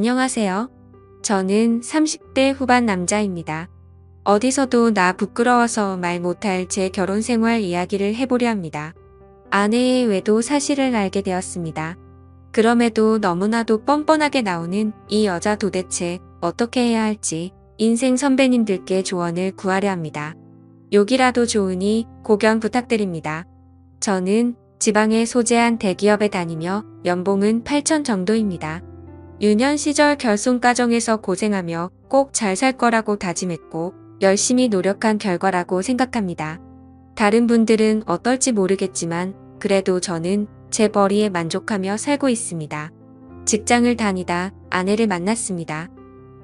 안녕하세요. 저는 30대 후반 남자입니다. 어디서도 나 부끄러워서 말 못할 제 결혼 생활 이야기를 해보려 합니다. 아내의 외도 사실을 알게 되었습니다. 그럼에도 너무나도 뻔뻔하게 나오는 이 여자 도대체 어떻게 해야 할지 인생 선배님들께 조언을 구하려 합니다. 욕이라도 좋으니 고견 부탁드립니다. 저는 지방에 소재한 대기업에 다니며 연봉은 8천 정도입니다. 유년 시절 결손 가정에서 고생하며 꼭 잘 살 거라고 다짐했고 열심히 노력한 결과라고 생각합니다. 다른 분들은 어떨지 모르겠지만 그래도 저는 제 벌이에 만족하며 살고 있습니다. 직장을 다니다 아내를 만났습니다.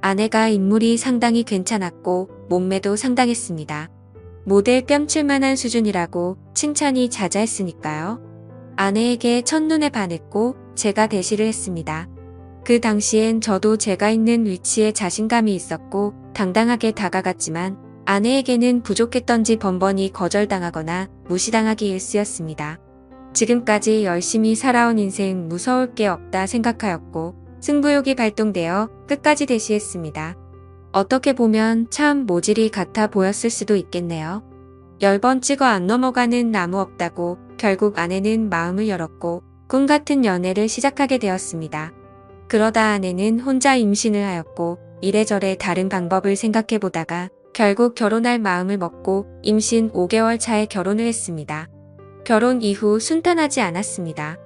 아내가 인물이 상당히 괜찮았고 몸매도 상당했습니다. 모델 뺨칠만한 수준이라고 칭찬이 자자했으니까요. 아내에게 첫눈에 반했고 제가 대시를 했습니다. 그 당시엔 저도 제가 있는 위치에 자신감이 있었고 당당하게 다가갔지만 아내에게는 부족했던지 번번이 거절당하거나 무시당하기 일쑤였습니다. 지금까지 열심히 살아온 인생 무서울 게 없다 생각하였고 승부욕이 발동되어 끝까지 대시했습니다. 어떻게 보면 참 모질이 같아 보였을 수도 있겠네요. 열 번 찍어 안 넘어가는 나무 없다고 결국 아내는 마음을 열었고 꿈 같은 연애를 시작하게 되었습니다. 그러다 아내는 혼자 임신을 하였고 이래저래 다른 방법을 생각해 보다가 결국 결혼할 마음을 먹고 임신 5개월 차에 결혼을 했습니다. 결혼 이후 순탄하지 않았습니다.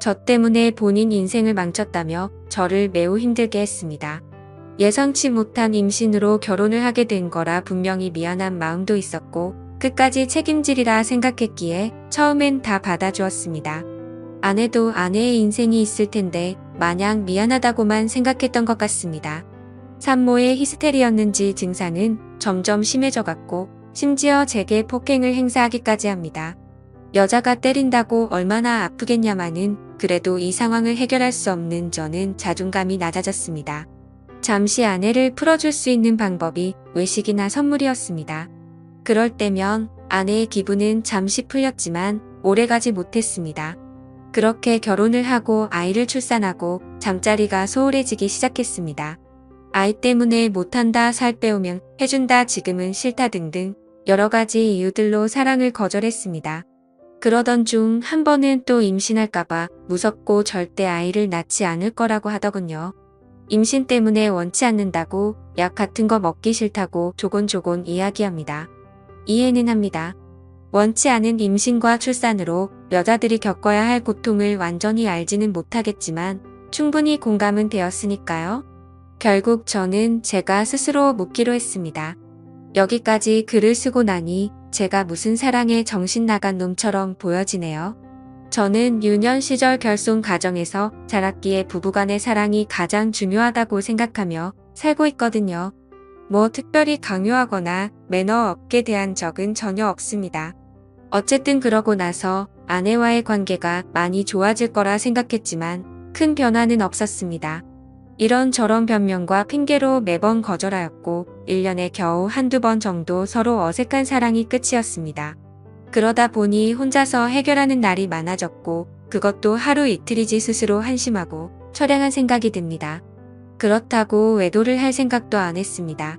저 때문에 본인 인생을 망쳤다며 저를 매우 힘들게 했습니다. 예상치 못한 임신으로 결혼을 하게 된 거라 분명히 미안한 마음도 있었고 끝까지 책임지리라 생각했기에 처음엔 다 받아주었습니다. 아내도 아내의 인생이 있을 텐데 마냥 미안하다고만 생각했던 것 같습니다. 산모의 히스테리였는지 증상은 점점 심해져 갔고 심지어 제게 폭행을 행사하기까지 합니다. 여자가 때린다고 얼마나 아프겠냐마는 그래도 이 상황을 해결할 수 없는 저는 자존감이 낮아졌습니다. 잠시 아내를 풀어줄 수 있는 방법이 외식이나 선물이었습니다. 그럴 때면 아내의 기분은 잠시 풀렸지만 오래가지 못했습니다. 그렇게 결혼을 하고 아이를 출산하고 잠자리가 소홀해지기 시작했습니다. 아이 때문에 못한다 살 빼오면 해준다 지금은 싫다 등등 여러 가지 이유들로 사랑을 거절했습니다. 그러던 중 한 번은 또 임신할까봐 무섭고 절대 아이를 낳지 않을 거라고 하더군요. 임신 때문에 원치 않는다고 약 같은 거 먹기 싫다고 조곤조곤 이야기합니다. 이해는 합니다. 원치 않은 임신과 출산으로 여자들이 겪어야 할 고통을 완전히 알지는 못하겠지만 충분히 공감은 되었으니까요. 결국 저는 제가 스스로 묻기로 했습니다. 여기까지 글을 쓰고 나니 제가 무슨 사랑에 정신 나간 놈처럼 보여지네요. 저는 유년 시절 결손 가정에서 자랐기에 부부간의 사랑이 가장 중요하다고 생각하며 살고 있거든요. 뭐 특별히 강요하거나 매너 없게 대한 적은 전혀 없습니다. 어쨌든 그러고 나서 아내와의 관계가 많이 좋아질 거라 생각했지만 큰 변화는 없었습니다. 이런저런 변명과 핑계로 매번 거절하였고 1년에 겨우 한두 번 정도 서로 어색한 사랑이 끝이었습니다. 그러다 보니 혼자서 해결하는 날이 많아졌고 그것도 하루 이틀이지 스스로 한심하고 처량한 생각이 듭니다. 그렇다고 외도를 할 생각도 안 했습니다.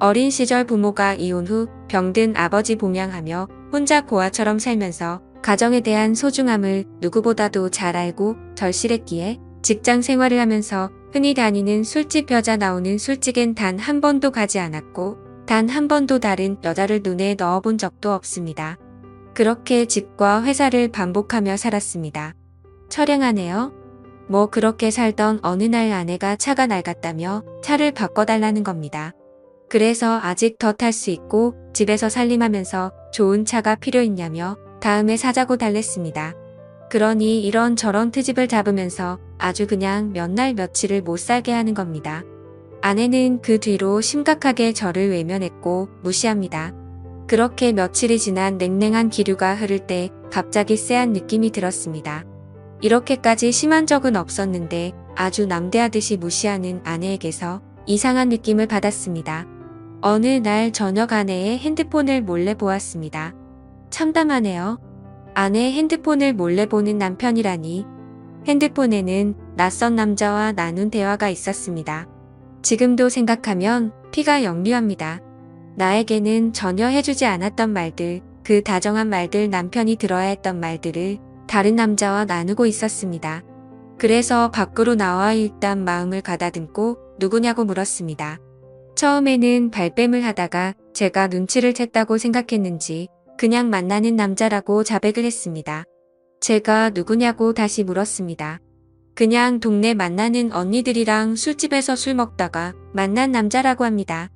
어린 시절 부모가 이혼 후 병든 아버지 봉양하며 혼자 고아처럼 살면서 가정에 대한 소중함을 누구보다도 잘 알고 절실했기에 직장 생활을 하면서 흔히 다니는 술집 여자 나오는 술집엔 단 한 번도 가지 않았고 단 한 번도 다른 여자를 눈에 넣어본 적도 없습니다. 그렇게 집과 회사를 반복하며 살았습니다. 처량하네요. 뭐 그렇게 살던 어느 날 아내가 차가 낡았다며 차를 바꿔달라는 겁니다. 그래서 아직 더 탈 수 있고 집에서 살림하면서 좋은 차가 필요 있냐며 다음에 사자고 달랬습니다. 그러니 이런 저런 트집을 잡으면서 아주 그냥 몇 날 며칠을 못 살게 하는 겁니다. 아내는 그 뒤로 심각하게 저를 외면했고 무시합니다. 그렇게 며칠이 지난 냉랭한 기류가 흐를 때 갑자기 쎄한 느낌이 들었습니다. 이렇게까지 심한 적은 없었는데 아주 남대하듯이 무시하는 아내에게서 이상한 느낌을 받았습니다. 어느 날 저녁 아내의 핸드폰을 몰래 보았습니다. 참담하네요. 아내의 핸드폰을 몰래 보는 남편이라니. 핸드폰에는 낯선 남자와 나눈 대화가 있었습니다. 지금도 생각하면 피가 역류합니다. 나에게는 전혀 해주지 않았던 말들, 그 다정한 말들 남편이 들어야 했던 말들을 다른 남자와 나누고 있었습니다. 그래서 밖으로 나와 일단 마음을 가다듬고 누구냐고 물었습니다. 처음에는 발뺌을 하다가 제가 눈치를 챘다고 생각했는지 그냥 만나는 남자라고 자백을 했습니다. 제가 누구냐고 다시 물었습니다. 그냥 동네 만나는 언니들이랑 술집에서 술 먹다가 만난 남자라고 합니다.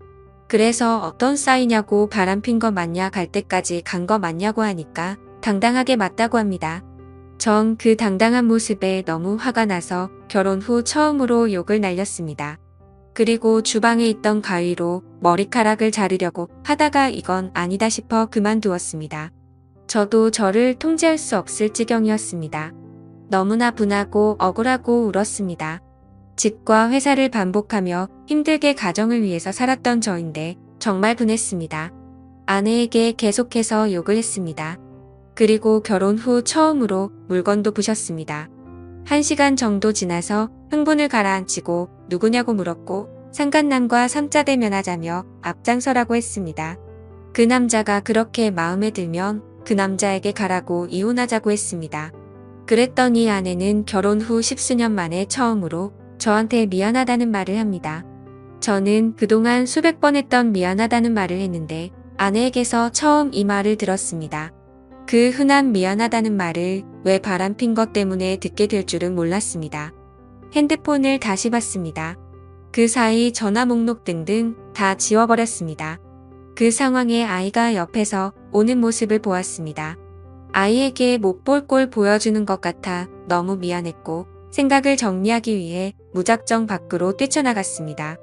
그래서 어떤 싸이냐고 바람핀 거 맞냐 갈 때까지 간 거 맞냐고 하니까 당당하게 맞다고 합니다. 전 그 당당한 모습에 너무 화가 나서 결혼 후 처음으로 욕을 날렸습니다. 그리고 주방에 있던 가위로 머리카락을 자르려고 하다가 이건 아니다 싶어 그만두었습니다. 저도 저를 통제할 수 없을 지경이었습니다. 너무나 분하고 억울하고 울었습니다. 집과 회사를 반복하며 힘들게 가정을 위해서 살았던 저인데 정말 분했습니다. 아내에게 계속해서 욕을 했습니다. 그리고 결혼 후 처음으로 물건도 부셨습니다. 한 시간 정도 지나서 흥분을 가라앉히고 누구냐고 물었고 상간남과 삼자 대면하자며 앞장서라고 했습니다. 그 남자가 그렇게 마음에 들면 그 남자에게 가라고 이혼하자고 했습니다. 그랬더니 아내는 결혼 후 십수년 만에 처음으로 저한테 미안하다는 말을 합니다. 저는 그동안 수백 번 했던 미안하다는 말을 했는데 아내에게서 처음 이 말을 들었습니다. 그 흔한 미안하다는 말을 왜 바람핀 것 때문에 듣게 될 줄은 몰랐습니다. 핸드폰을 다시 봤습니다. 그 사이 전화 목록 등등 다 지워버렸습니다. 그 상황에 아이가 옆에서 오는 모습을 보았습니다. 아이에게 못 볼 꼴 보여주는 것 같아 너무 미안했고 생각을 정리하기 위해 무작정 밖으로 뛰쳐나갔습니다.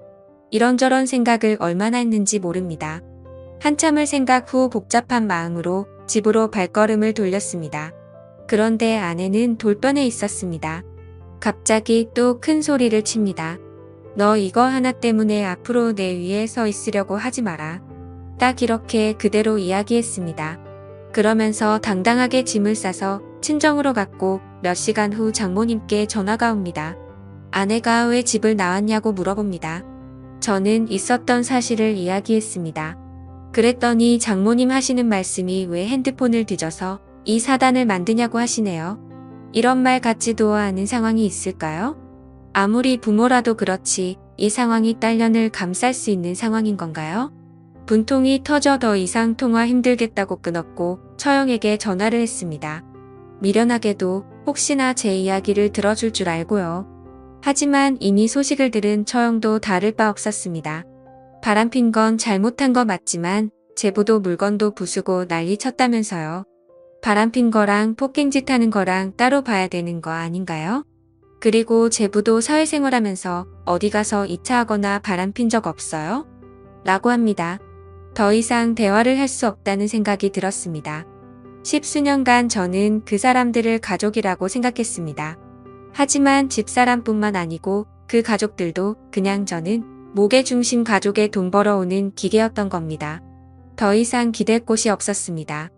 이런저런 생각을 얼마나 했는지 모릅니다. 한참을 생각 후 복잡한 마음으로 집으로 발걸음을 돌렸습니다. 그런데 아내는 돌변해 있었습니다. 갑자기 또 큰 소리를 칩니다. 너 이거 하나 때문에 앞으로 내 위에 서 있으려고 하지 마라. 딱 이렇게 그대로 이야기했습니다. 그러면서 당당하게 짐을 싸서 친정으로 갔고 몇 시간 후 장모님께 전화가 옵니다. 아내가 왜 집을 나왔냐고 물어봅니다. 저는 있었던 사실을 이야기했습니다. 그랬더니 장모님 하시는 말씀이 왜 핸드폰을 뒤져서 이 사단을 만드냐고 하시네요. 이런 말 같지도 않은 상황이 있을까요? 아무리 부모라도 그렇지 이 상황이 딸년을 감쌀 수 있는 상황인 건가요? 분통이 터져 더 이상 통화 힘들겠다고 끊었고 처형에게 전화를 했습니다. 미련하게도 혹시나 제 이야기를 들어줄 줄 알고요. 하지만 이미 소식을 들은 처형도 다를 바 없었습니다. 바람핀 건 잘못한 거 맞지만 제부도 물건도 부수고 난리 쳤다면서요. 바람핀 거랑 폭행짓 하는 거랑 따로 봐야 되는 거 아닌가요? 그리고 제부도 사회생활하면서 어디 가서 2차 하거나 바람핀 적 없어요? 라고 합니다. 더 이상 대화를 할 수 없다는 생각이 들었습니다. 십수년간 저는 그 사람들을 가족이라고 생각했습니다. 하지만 집사람뿐만 아니고 그 가족들도 그냥 저는 목의 중심 가족에 돈 벌어오는 기계였던 겁니다. 더 이상 기댈 곳이 없었습니다.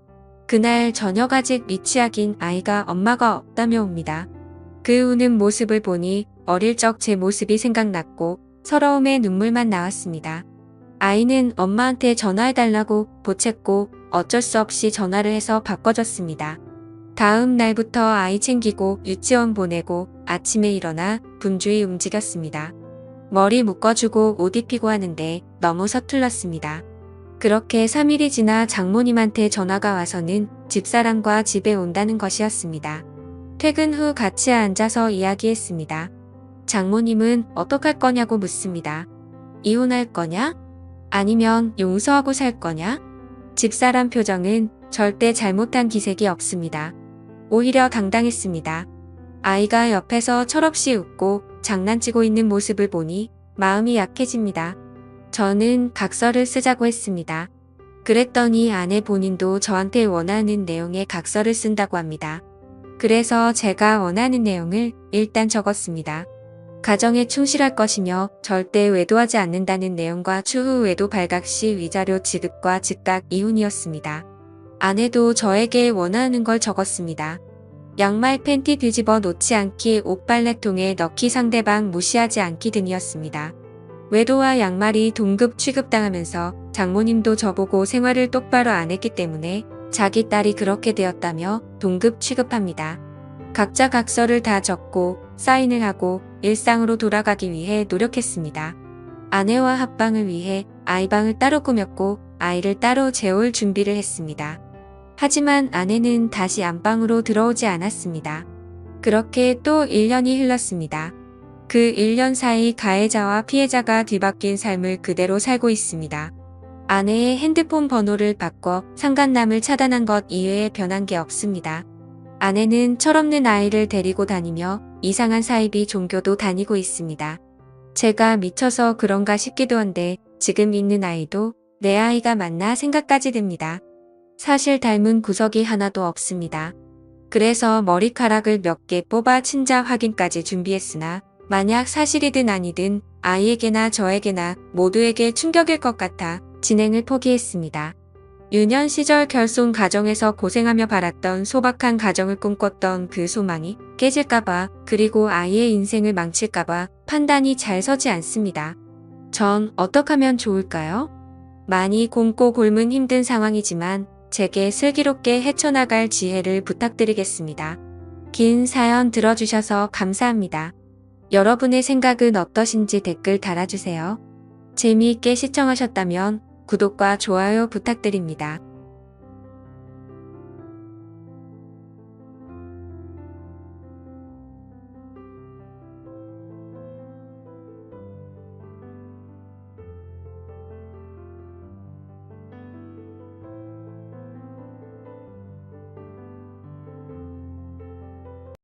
그날 저녁 아직 미취학인 아이가 엄마가 없다며 옵니다. 그 우는 모습을 보니 어릴 적 제 모습이 생각났고 서러움에 눈물만 나왔습니다. 아이는 엄마한테 전화해달라고 보챘고 어쩔 수 없이 전화를 해서 바꿔줬습니다. 다음 날부터 아이 챙기고 유치원 보내고 아침에 일어나 분주히 움직였습니다. 머리 묶어주고 옷 입히고 하는데 너무 서툴렀습니다. 그렇게 3일이 지나 장모님한테 전화가 와서는 집사람과 집에 온다는 것이었습니다. 퇴근 후 같이 앉아서 이야기했습니다. 장모님은 어떡할 거냐고 묻습니다. 이혼할 거냐? 아니면 용서하고 살 거냐? 집사람 표정은 절대 잘못한 기색이 없습니다. 오히려 당당했습니다. 아이가 옆에서 철없이 웃고 장난치고 있는 모습을 보니 마음이 약해집니다. 저는 각서를 쓰자고 했습니다. 그랬더니 아내 본인도 저한테 원하는 내용의 각서를 쓴다고 합니다. 그래서 제가 원하는 내용을 일단 적었습니다. 가정에 충실할 것이며 절대 외도하지 않는다는 내용과 추후 외도 발각 시 위자료 지급과 즉각 이혼이었습니다. 아내도 저에게 원하는 걸 적었습니다. 양말 팬티 뒤집어 놓지 않기, 옷 빨래통에 넣기, 상대방 무시하지 않기 등이었습니다. 외도와 양말이 동급 취급당하면서 장모님도 저보고 생활을 똑바로 안 했기 때문에 자기 딸이 그렇게 되었다며 동급 취급합니다. 각자 각서를 다 적고 사인을 하고 일상으로 돌아가기 위해 노력했습니다. 아내와 합방을 위해 아이방을 따로 꾸몄고 아이를 따로 재울 준비를 했습니다. 하지만 아내는 다시 안방으로 들어오지 않았습니다. 그렇게 또 1년이 흘렀습니다. 그 1년 사이 가해자와 피해자가 뒤바뀐 삶을 그대로 살고 있습니다. 아내의 핸드폰 번호를 바꿔 상간남을 차단한 것 이외에 변한 게 없습니다. 아내는 철없는 아이를 데리고 다니며 이상한 사이비 종교도 다니고 있습니다. 제가 미쳐서 그런가 싶기도 한데 지금 있는 아이도 내 아이가 맞나 생각까지 듭니다. 사실 닮은 구석이 하나도 없습니다. 그래서 머리카락을 몇 개 뽑아 친자 확인까지 준비했으나 만약 사실이든 아니든 아이에게나 저에게나 모두에게 충격일 것 같아 진행을 포기했습니다. 유년 시절 결손 가정에서 고생하며 바랐던 소박한 가정을 꿈꿨던 그 소망이 깨질까봐 그리고 아이의 인생을 망칠까봐 판단이 잘 서지 않습니다. 전 어떻게 하면 좋을까요? 많이 굶고 굶은 힘든 상황이지만 제게 슬기롭게 헤쳐나갈 지혜를 부탁드리겠습니다. 긴 사연 들어주셔서 감사합니다. 여러분의 생각은 어떠신지 댓글 달아주세요. 재미있게 시청하셨다면 구독과 좋아요 부탁드립니다.